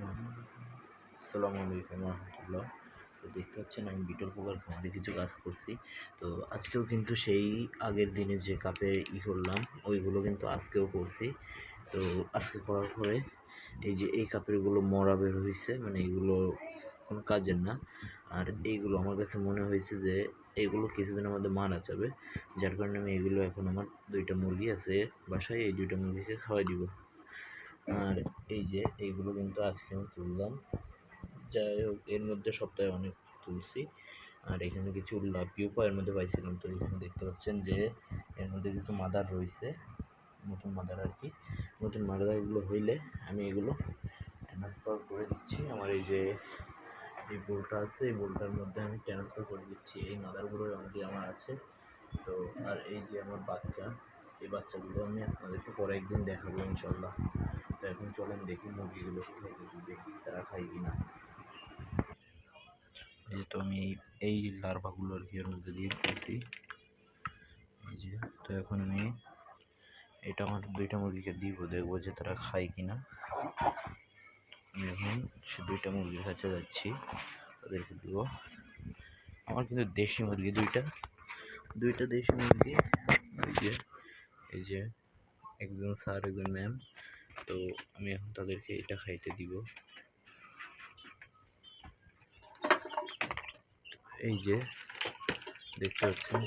আসসালামু আলাইকুম রহমতুল্লাহ। তো দেখতে পাচ্ছেন, আমি বিটল পোকার খামারে কিছু কাজ করছি। তো আজকেও কিন্তু সেই আগের দিনে যে কাপে ই করলাম, ওইগুলো কিন্তু আজকেও করছি। তো আজকে করার পরে এই যে এই কাপেরগুলো মরা বের হয়েছে মানে এগুলো কোনো কাজের না। আর এইগুলো আমার কাছে মনে হয়েছে যে এইগুলো কিছুদিনের মধ্যে মারা যাবে। যার কারণে আমি এগুলো এখন আমার দুইটা মুরগি আছে, বাসায় এই দুইটা মুরগিকে খাওয়াই দিব। আর এই যে এইগুলো কিন্তু আজকে আমি তুললাম। যাই হোক এর মধ্যে সপ্তাহে অনেক তুলছি। আর এখানে কিছু লাপিউপা এর মধ্যে পাইছিলাম। তো এখানে দেখতে পাচ্ছেন যে এর মধ্যে কিছু মাদার রয়েছে। নতুন মাদার আর কি। নতুন মাদারগুলো হইলে আমি এগুলো ট্রান্সফার করে দিচ্ছি। আমার এই যে এই বোলটা আছে, এই বোলটার মধ্যে আমি ট্রান্সফার করে দিচ্ছি। এই মাদারগুলো অলরেডি আমার আছে। তো আর এই যে আমার বাচ্চা, এই বাচ্চাগুলো আমি আপনাদেরকে পরে একদিন দেখাবো ইনশাল্লাহ এখন চলেন দেখি মুরগিগুলো দেখি তারা খায় যেহেতু আমি এই লার্ভাগুলো আর কি এর মধ্যে দিয়ে দিয়েছি এই যে তো এখন আমি এটা আমার দুইটা মুরগিকে দিব, দেখব যে তারা খায় কিনা আমি এখন সে দুইটা মুরগির কাছে যাচ্ছি তাদেরকে দিব। আমার কিন্তু দেশি মুরগি দুইটা দুইটা দেশি মুরগি। এই যে এই যে, একজন স্যার, একজন ম্যাম। তো আমি এখন তাদেরকে এটা খাইতে দিব। এই যে, দেখতে পাচ্ছেন?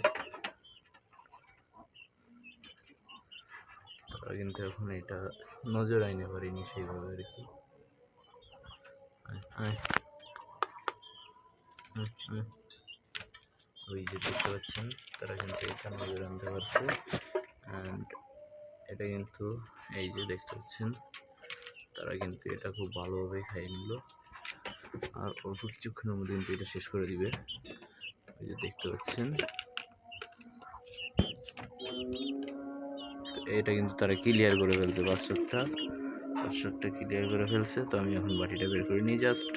তারা কিন্তু এখন এটা নজর আইনে পারিনি সেইভাবে আর কি। ওই যে দেখতে পাচ্ছেন, তারা কিন্তু এটা নজর আনতে পারছে। অ্যান্ড এটা কিন্তু এই যে দেখতে পাচ্ছেন, তারা কিন্তু এটা খুব ভালোভাবে খাইয়ে নিল। আর অল্প কিছুক্ষণের মধ্যে কিন্তু এটা শেষ করে দিবে। এই যে দেখতে পাচ্ছেন। এটা কিন্তু তারা ক্লিয়ার করে ফেলছে বাচ্চাটা বাচ্চাটা ক্লিয়ার করে ফেলছে। তো আমি এখন বাটিটা বের করে নিই জাস্ট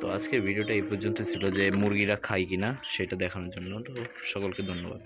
তো আজকের ভিডিওটা এই পর্যন্ত ছিল যে মুরগিরা খায় কিনা, সেটা দেখানোর জন্য। তো সকলকে ধন্যবাদ।